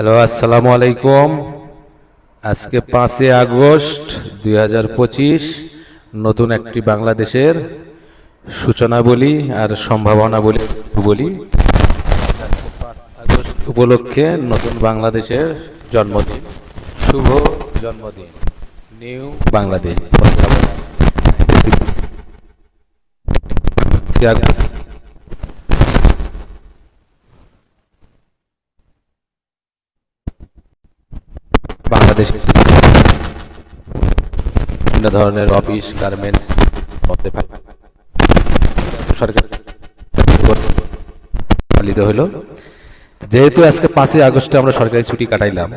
Hello, আসসালামু আলাইকুম। আজকে পাঁচই আগস্ট দুই হাজার পঁচিশ, নতুন একটি বাংলাদেশের সূচনা বলি আর সম্ভাবনা বলি বলি। আগস্ট উপলক্ষে নতুন বাংলাদেশের জন্মদিন, শুভ জন্মদিন, নিউ বাংলাদেশ। বাংলাদেশ বিভিন্ন ধরনের অফিস গার্মেন্টস হতে পারে। সরকার পালিত হলো। যেহেতু আজকে পাঁচই আগস্টে আমরা সরকারি ছুটি কাটাইলাম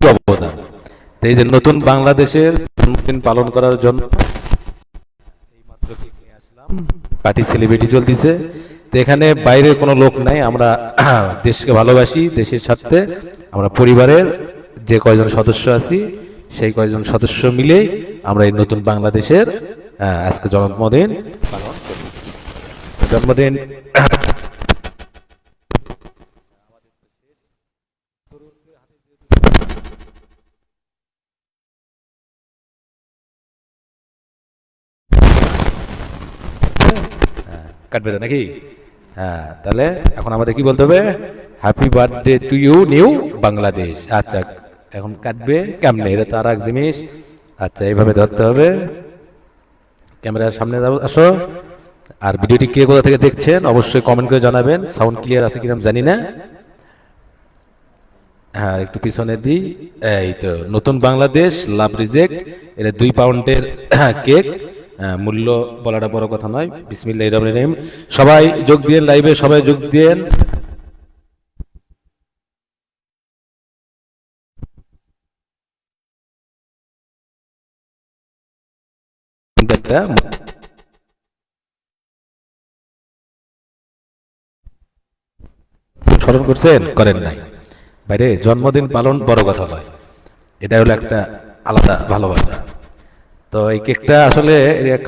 অবদান? এই যে নতুন বাংলাদেশের জন্মদিন পালন করার জন্য পার্টি সেলিব্রিটি চলতেছে। তো এখানে বাইরে কোনো লোক নাই, আমরা দেশকে ভালোবাসি, দেশের স্বার্থে। আমরা পরিবারের যে কয়জন সদস্য আছি, সেই কয়জন সদস্য মিলে আমরা এই নতুন বাংলাদেশের আজকে জন্মদিন জন্মদিন কাটবে তো নাকি? হ্যাঁ তাহলে এখন আমাদের কি বলতে হবে? Happy birthday to you new Bangladesh আচ্ছা এখন কাটবে কেমনে? এটা তো আর এক জিনিস। আচ্ছা এইভাবে ধরতে হবে। ক্যামেরার সামনে যাব আসো। আর ভিডিওটি কে কোথা থেকে দেখছেন অবশ্যই কমেন্ট করে জানাবেন। সাউন্ড ক্লিয়ার আছে কিনা জানি না। হ্যাঁ একটু পিছনে দিই। এই তো নতুন বাংলাদেশ লাভ রিজেক্ট এটা দুই পাউন্ডের কেক আহ, মূল্য বলাটা বড় কথা নয়। বিসমিল্লাহ রহমান রহিম। সবাই যোগ দিয়ে লাইভে সবাই যোগ একটা স্মরণ করছেন, করেন নাই। বাইরে জন্মদিন পালন বড় কথা নয়। এটা হলো একটা আলাদা ভালোবাসা। তো এই কেকটা আসলে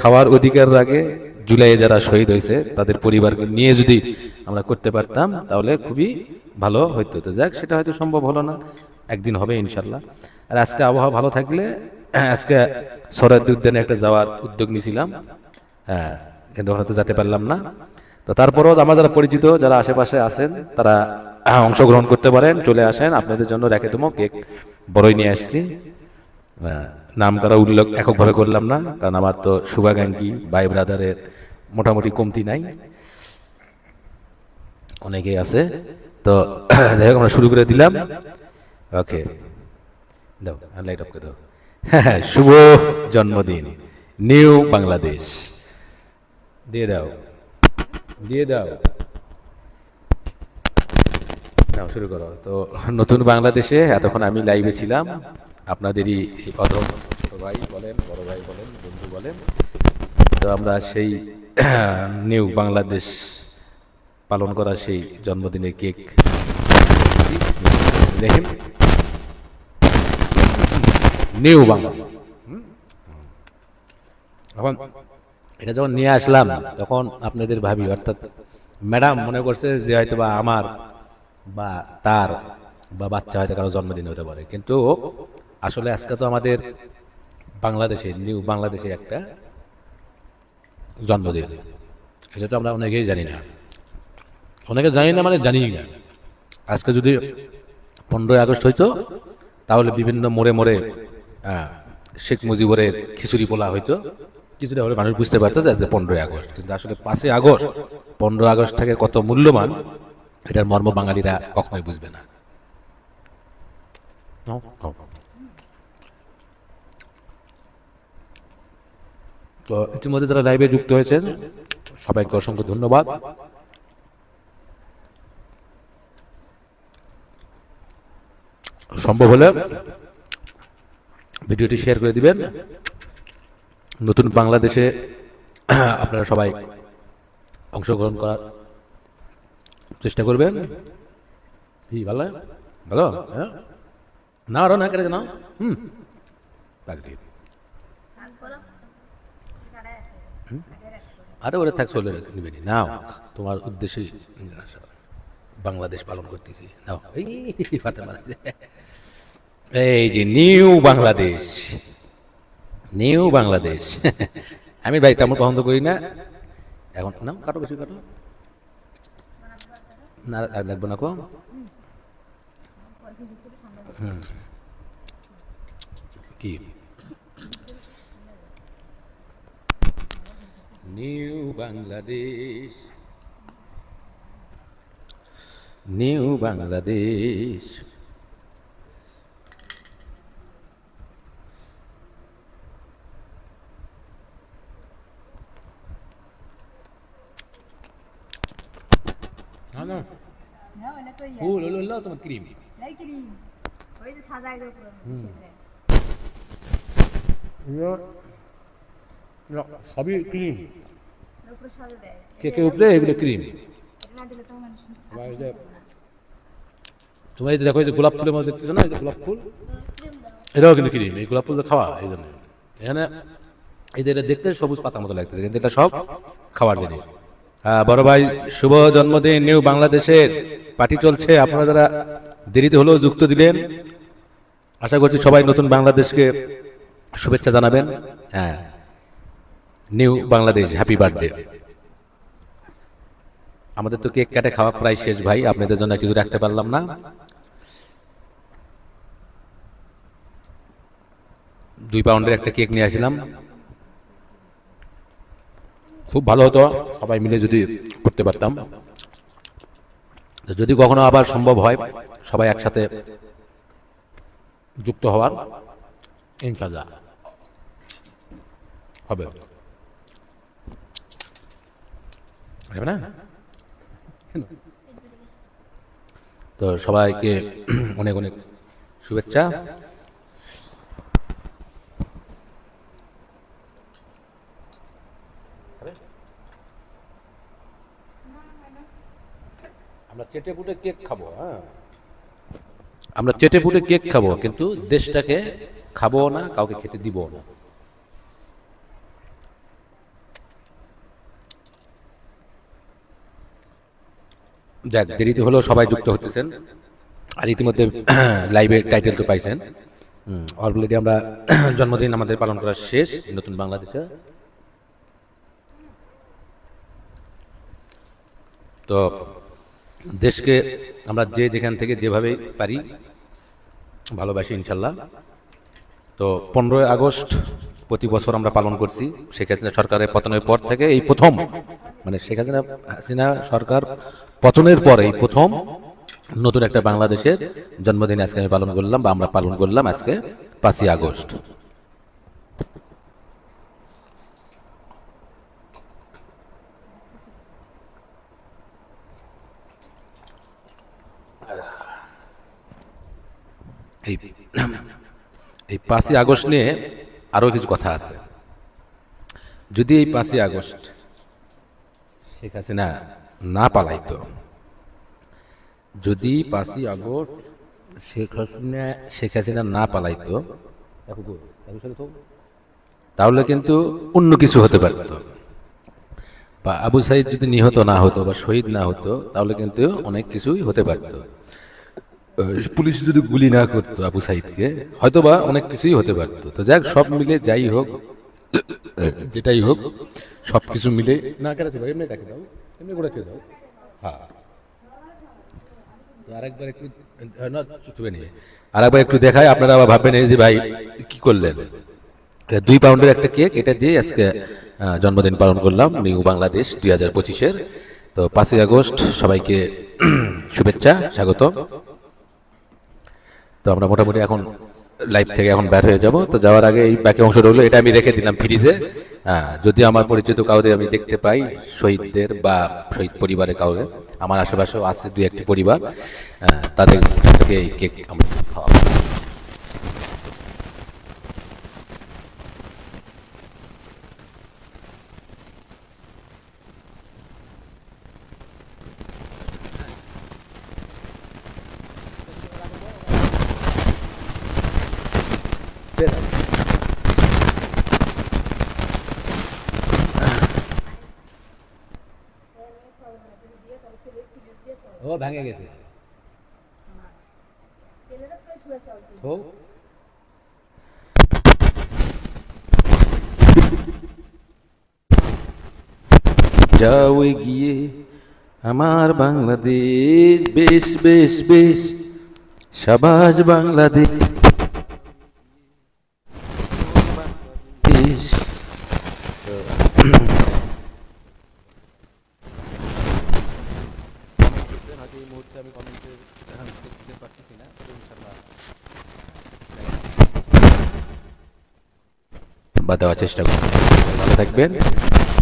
খাওয়ার অধিকার আগে জুলাইয়ে যারা শহীদ হয়েছে তাদের পরিবারকে নিয়ে যদি আমরা করতে পারতাম তাহলে খুবই ভালো হইতো। তো যাক সেটা হয়তো সম্ভব হলো না। একদিন হবে ইনশাল্লাহ আর আজকে আবহাওয়া ভালো থাকলে আজকে সরাদ্দি উদ্যানে একটা যাওয়ার উদ্যোগ নিয়েছিলাম হ্যাঁ কিন্তু ওখানে তো যেতে পারলাম না। তো তারপরেও আমার যারা পরিচিত যারা আশেপাশে আছেন তারা অংশগ্রহণ করতে পারেন চলে আসেন। আপনাদের জন্য রেখে দেবো কেক। বড়ই নিয়ে আসছি। আহ, নাম তারা উল্লেখ এককভাবে করলাম না, কারণ আমার তো শুভাকাঙ্ক্ষী ভাই ব্রাদারের মোটামুটি কমতি নাই। অনেকেই আছে। তো, যাই হোক, আমরা শুরু করে দিলাম। ওকে। দাও লাইট অফ করে দাও। হ্যাঁ শুভ জন্মদিন। নিউ বাংলাদেশ। দিয়ে দাও। দিয়ে দাও। শুরু করো। তো, নতুন বাংলাদেশে এতক্ষণ আমি লাইভে ছিলাম। আপনাদেরই অধম ভাই বলেন, বড় ভাই বলেন, বন্ধু বলেন। তো আমরা সেই নিউ বাংলাদেশ পালন করা সেই জন্মদিনের কেক দেখেন। নিউ বাংলা। এখন এটা যখন নিয়ে আসলাম, তখন আপনাদের ভাবি, অর্থাৎ ম্যাডাম মনে করছে যে হয়তো বা আমার বা তার বা বাচ্চা হয়তো কারও জন্মদিন হতে পারে। কিন্তু আসলে আজকে তো আমাদের বাংলাদেশে, নিউ বাংলাদেশে একটা জন্মদিন। এটা তো আমরা অনেকেই জানি না। অনেকে জানি না মানে জানি না। আজকে যদি পনেরোই আগস্ট হইতো, তাহলে বিভিন্ন মোড়ে মোড়ে শেখ মুজিবুরের খিচুড়ি পোলা হইতো। কিছুটা হলে মানুষ বুঝতে পারতো যে পনেরোই আগস্ট। কিন্তু আসলে পাঁচই আগস্ট পনেরো আগস্ট থেকে কত মূল্যবান, এটার মর্ম বাঙালিরা কখনোই বুঝবে না। তো ইতিমধ্যে যারা লাইভে যুক্ত হয়েছেন, সবাইকে অসংখ্য ধন্যবাদ। সম্ভব হলে ভিডিওটি শেয়ার করে দিবেন। নতুন বাংলাদেশে আপনারা সবাই অংশগ্রহণ করার চেষ্টা করবেন। ভালো? ভালো? হ্যাঁ? না আরও না কেটে না হুম আগের একশো আরে ওরা থাক চলে নিবে নাও তোমার উদ্দেশ্যে বাংলাদেশ পালন করতেছি নাও এই ফাতে মারাছে। এই যে নিউ বাংলাদেশ নিউ বাংলাদেশ আমি ভাই তেমন পছন্দ করি না এখন না কাটো বেশি কাটো না লাগবে না কো হুম। কি? নিউ বাংলাদেশ নিউ বাংলাদেশ হলো ওই যে সাজাই সবই ক্রিম উপরে কেকের উপরে এগুলো ক্রিম এটা না দিলে তো মানুষ আবার এই যে- তোমার দেখো এই যে গোলাপ ফুলের মধ্যে দেখতেছো না এই গোলাপ ফুল এটাও কিন্তু ক্রিম এই গোলাপ ফুল তো খাওয়া এই জন্য এখানে এই যে এটা দেখতে সবুজ পাতার মতো লাগতেছে কিন্তু এটা সব খাওয়ার জিনিস বড় ভাই শুভ জন্মদিন নিউ বাংলাদেশের পার্টি চলছে আপনারা যারা দেরিতে হলেও যুক্ত দিলেন। আশা করছি সবাই নতুন বাংলাদেশকে শুভেচ্ছা জানাবেন। হ্যাঁ নিউ বাংলাদেশ, হ্যাপি বার্থডে। আমাদের তো কেক কাটে, খাওয়া প্রায় শেষ ভাই, আপনাদের জন্য কিছু রাখতে পারলাম না। দুই পাউন্ডের একটা কেক নিয়ে আসলাম। খুব ভালো হতো, সবাই মিলে যদি করতে পারতাম। তো যদি কখনো আবার সম্ভব হয়, সবাই একসাথে যুক্ত হওয়ার ইনশাল্লাহ হবে। হবে না? তো সবাইকে অনেক অনেক শুভেচ্ছা। আমরা চেটে পুটে কেক খাব হ্যাঁ। আমরা চেটে পুটে কেক খাব, কিন্তু দেশটাকে খাব না, কাউকে খেতে দিব না। যাক, দেরিতে হলেও সবাই যুক্ত হতেছেন আর ইতিমধ্যে লাইভে টাইটেল তো পাইছেন। অলরেডি আমরা জন্মদিন আমাদের পালন করা শেষ, নতুন বাংলাদেশে। তো দেশকে আমরা যে যেখান থেকে যেভাবে পারি, ভালোবাসি ইনশাল্লাহ। তো পনেরোই আগস্ট প্রতি বছর আমরা পালন করছি, শেখ হাসিনা সরকারের পতনের পর থেকে এই প্রথম মানে শেখ হাসিনা হাসিনা সরকার পতনের পর এই প্রথম নতুন একটা বাংলাদেশের জন্মদিন আজকে আমি পালন করলাম বা আমরা পালন করলাম আজকে পাঁচই আগস্ট। এই পাঁচই আগস্ট নিয়ে আরও কিছু কথা আছে। যদি এই পাঁচই আগস্ট শেখ হাসিনা না পালাইতো, যদি পাঁচই আগস্ট শেখ হাসিনা শেখ হাসিনা না পালাইতো, তাহলে কিন্তু অন্য কিছু হতে পারত। বা আবু সাইদ যদি নিহত না হতো বা শহীদ না হতো, তাহলে কিন্তু অনেক কিছুই হতে পারতো। পুলিশ যদি গুলি না করতো আবু সাইদকে হয়তো বা অনেক কিছুই হতে পারতো। তো যাক, সব মিলে যাই হোক, যেটাই হোক, সব কিছু মিলে না কেটে ভাই, এমনি ডাকে দাও, এমনি করে দাও হ্যাঁ। আরেকবার একটু না চুটবে নিয়ে। আরেকবার একটু দেখায় আপনারা আবার ভাববেন, এই যে ভাই, কি করলেন? দুই পাউন্ডের একটা কেক, এটা দিয়ে আজকে জন্মদিন পালন করলাম, নিউ বাংলাদেশ দুই হাজার পঁচিশের। তো পাঁচই আগস্ট, সবাইকে, শুভেচ্ছা স্বাগত তো আমরা মোটামুটি এখন লাইভ থেকে এখন ব্যাট হয়ে যাব। তো যাওয়ার আগে এই বাকি অংশ রইল এটা আমি রেখে দিলাম ফ্রিজে হ্যাঁ যদি আমার পরিচিত কাউকে আমি দেখতে পাই শহীদদের বা শহীদ পরিবারের কাউকে আমার আশেপাশেও আছে দুই একটি পরিবার আহ, তাদের এই কেক আমরা খাওয়াবো। ভেঙে গেছে। যাও গিয়ে আমার বাংলাদেশ বেশ বেশ বেশ সবাজ বাংলাদেশ দেশ। তো, হয়তো এই মুহূর্তে আমি কমেন্টে এখন দিতে পারতেছি না তবে ইনশাল্লাহ বা দেওয়ার চেষ্টা করছি। ভালো থাকবেন।